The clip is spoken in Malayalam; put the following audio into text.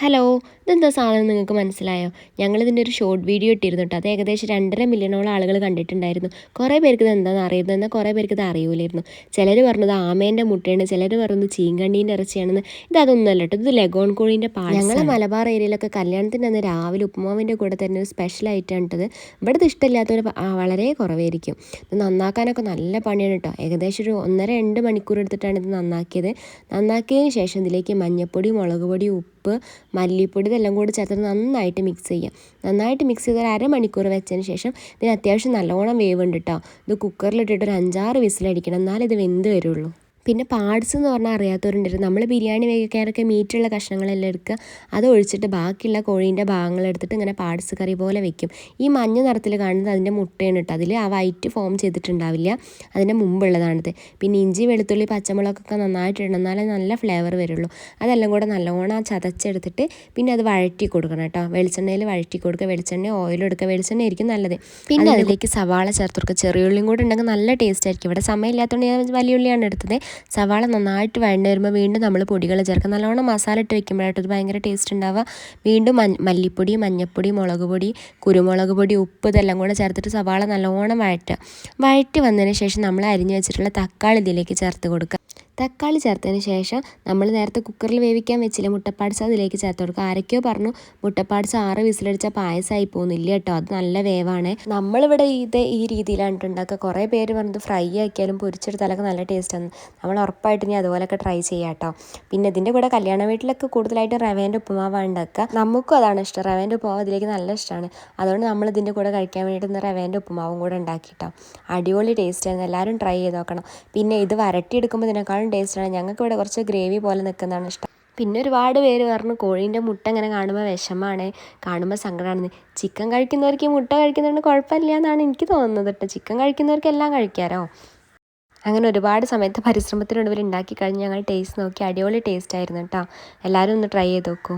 ഹലോ ഇതെന്താ സാധനം നിങ്ങൾക്ക് മനസ്സിലായോ? ഞങ്ങളിതിന്റെ ഒരു ഷോർട്ട് വീഡിയോ ഇട്ടിരുന്നു കേട്ടോ. അത് ഏകദേശം രണ്ടര മില്യണോളം ആളുകൾ കണ്ടിട്ടുണ്ടായിരുന്നു. കുറേ പേർക്ക് ഇത് എന്താണെന്ന് അറിയുന്നത് എന്നാൽ കുറേ പേർക്ക് ഇത് അറിയൂലായിരുന്നു. ചിലർ പറഞ്ഞത് ആമേന്റെ മുട്ടയാണ് ചിലർ പറഞ്ഞത് ചീങ്കണ്ണീന്റെ ഇറച്ചിയാണെന്ന്. ഇത് അതൊന്നുമല്ല കേട്ടോ. ഇത് ലഗോൺ കോഴീന്റെ പാ ഞങ്ങളെ മലബാർ ഏരിയയിലൊക്കെ കല്യാണത്തിന്റെ അന്ന് രാവിലെ ഉപ്പുമാവിന്റെ കൂടെ തന്നെ ഒരു സ്പെഷ്യൽ ആയിട്ടാണ് ഇട്ടത് ഇത് ഇഷ്ടമില്ലാത്തവർ വളരെ കുറവായിരിക്കും. ഇത് നന്നാക്കാനൊക്കെ നല്ല പണിയാണ് കേട്ടോ. ഏകദേശം ഒരു ഒന്നര രണ്ട് മണിക്കൂർ എടുത്തിട്ടാണ് ഇത് നന്നാക്കിയത്. നന്നാക്കിയതിന് ശേഷം ഇതിലേക്ക് മഞ്ഞൾപ്പൊടി മുളക് പൊടി ഉപ്പ് ഉപ്പ് മല്ലിപ്പൊടി ഇതെല്ലാം കൂടി ചേർത്ത് നന്നായിട്ട് മിക്സ് ചെയ്യുക നന്നായിട്ട് മിക്സ് ചെയ്ത് ഒരു അരമണിക്കൂർ വെച്ചതിന് ശേഷം ഇതിന് അത്യാവശ്യം നല്ലോണം വേവുണ്ട് കേട്ടോ ഇത് കുക്കറിലിട്ടിട്ട് ഒരു അഞ്ചാറ് വിസിലടിക്കണം. എന്നാലേ ഇത് വെന്ത് വരുള്ളൂ. പിന്നെ പാർട്സ് എന്ന് പറഞ്ഞാൽ അറിയാത്തവരുണ്ടായിരുന്നു നമ്മൾ ബിരിയാണി വേവിക്കാനൊക്കെ മീറ്റുള്ള കഷ്ണങ്ങളെല്ലാം എടുക്കുക. അത് ഒഴിച്ചിട്ട് ബാക്കിയുള്ള കോഴീന്റെ ഭാഗങ്ങൾ എടുത്തിട്ട് ഇങ്ങനെ പാർട്സ് കറി പോലെ വെക്കും. ഈ മഞ്ഞ നിറത്തിൽ കാണുന്നത് അതിന്റെ മുട്ടയാണ് കേട്ടോ. അതിൽ ആ വൈറ്റ് ഫോം ചെയ്തിട്ടുണ്ടാവില്ല. അതിന്റെ മുമ്പുള്ളതാണിത്. പിന്നെ ഇഞ്ചി വെളുത്തുള്ളി പച്ചമുളകൊക്കെ നന്നായിട്ട് ഇടണം എന്നാലേ നല്ല ഫ്ലേവർ വരുള്ളൂ. അതെല്ലാം കൂടെ നല്ലോണം ചതച്ചെടുത്തിട്ട് പിന്നെ അത് വഴറ്റി കൊടുക്കണം കേട്ടോ. വെളിച്ചെണ്ണയിൽ വഴറ്റി കൊടുക്കുക. വെളിച്ചെണ്ണ ഓയിൽ എടുക്കുക. വെളിച്ചെണ്ണ ആയിരിക്കും നല്ലത്. പിന്നെ അതിലേക്ക് സവാള ചേർത്ത് കൊടുക്കുക. ചെറിയുള്ളിയും കൂടെ ഉണ്ടെങ്കിൽ നല്ല ടേസ്റ്റ് ആയിരിക്കും. ഇവിടെ സമയമില്ലാത്തതുകൊണ്ട് ഞാൻ വലിയ ഉള്ളിയാണ് എടുത്തത്. സവാള നന്നായിട്ട് വഴണ്ട് വരുമ്പോൾ വീണ്ടും നമ്മൾ പൊടികൾ ചേർക്കുക നല്ലോണം മസാല ഇട്ട് വെക്കുമ്പോഴായിട്ട് ഇത് ഭയങ്കര ടേസ്റ്റ് ഉണ്ടാവുക. വീണ്ടും മല്ലിപ്പൊടി മഞ്ഞൾപ്പൊടി മുളക് പൊടി കുരുമുളക് പൊടി ഉപ്പ് ഇതെല്ലാം കൂടെ ചേർത്തിട്ട് സവാള നല്ലോണം വഴറ്റുക. വഴറ്റി വന്നതിന് ശേഷം നമ്മൾ അരിഞ്ഞു വെച്ചിട്ടുള്ള തക്കാളി ഇതിലേക്ക് ചേർത്ത് കൊടുക്കുക. തക്കാളി ചേർത്തതിന് ശേഷം നമ്മൾ നേരത്തെ കുക്കറിൽ വേവിക്കാൻ വെച്ചില്ല മുട്ടപ്പാട്സ് അതിലേക്ക് ചേർത്ത് കൊടുക്കുക. ആരൊക്കെയോ പറഞ്ഞു മുട്ടപ്പാട്സ് ആറ് വിസിലടിച്ച പായസമായി പോകുന്നില്ല കേട്ടോ. അത് നല്ല വേവാണ്. നമ്മളിവിടെ ഇത് ഈ രീതിയിലാണ് ഉണ്ടാക്കുക. കുറേ പേര് പറഞ്ഞത് ഫ്രൈ ആക്കിയാലും പൊരിച്ചെടുത്താലൊക്കെ നല്ല ടേസ്റ്റാണ്. നമ്മൾ ഉറപ്പായിട്ട് ഇനി അതുപോലെയൊക്കെ ട്രൈ ചെയ്യാം കേട്ടോ പിന്നെ ഇതിന്റെ കൂടെ കല്യാണ വീട്ടിലൊക്കെ കൂടുതലായിട്ട് റവേന്റെ ഉപ്പുമാവാണ് ഉണ്ടാക്കുക. നമുക്കും അതാണ് ഇഷ്ടം. റവേന്റെ ഉപ്പുമാവ് അതിലേക്ക് നല്ല ഇഷ്ടമാണ്. അതുകൊണ്ട് നമ്മൾ ഇതിന്റെ കൂടെ കഴിക്കാൻ വേണ്ടിയിട്ട് ഇന്ന് റവേന്റെ ഉപ്പുമാവും കൂടെ ഉണ്ടാക്കിയിട്ടോ അടിപൊളി ടേസ്റ്റായിരുന്നു. എല്ലാവരും ട്രൈ ചെയ്ത് നോക്കണം. പിന്നെ ഇത് വരട്ടിയെടുക്കുമ്പോൾ ഇതിനേക്കാളും ടേസ്റ്റാണ് ഞങ്ങൾക്ക് ഇവിടെ കുറച്ച് ഗ്രേവി പോലെ നിൽക്കുന്നതാണ് ഇഷ്ടം. പിന്നെ ഒരുപാട് പേര് പറഞ്ഞു കോഴീന്റെ മുട്ട ഇങ്ങനെ കാണുമ്പോൾ വിഷമാണ്. കാണുമ്പോൾ സങ്കടമാണ് ചിക്കൻ കഴിക്കുന്നവർക്ക് മുട്ട കഴിക്കുന്നതുകൊണ്ട് കുഴപ്പമില്ല എന്നാണ് എനിക്ക് തോന്നുന്നത് കേട്ടോ ചിക്കൻ കഴിക്കുന്നവർക്ക് എല്ലാം കഴിക്കാരോ അങ്ങനെ ഒരുപാട് സമയത്ത് പരിശ്രമത്തിനൊടുവിൽ ഉണ്ടാക്കി കഴിഞ്ഞ് ഞങ്ങൾ ടേസ്റ്റ് നോക്കി. അടിപൊളി ടേസ്റ്റ് ആയിരുന്നു കേട്ടോ എല്ലാവരും ഒന്ന് ട്രൈ ചെയ്ത് നോക്കൂ.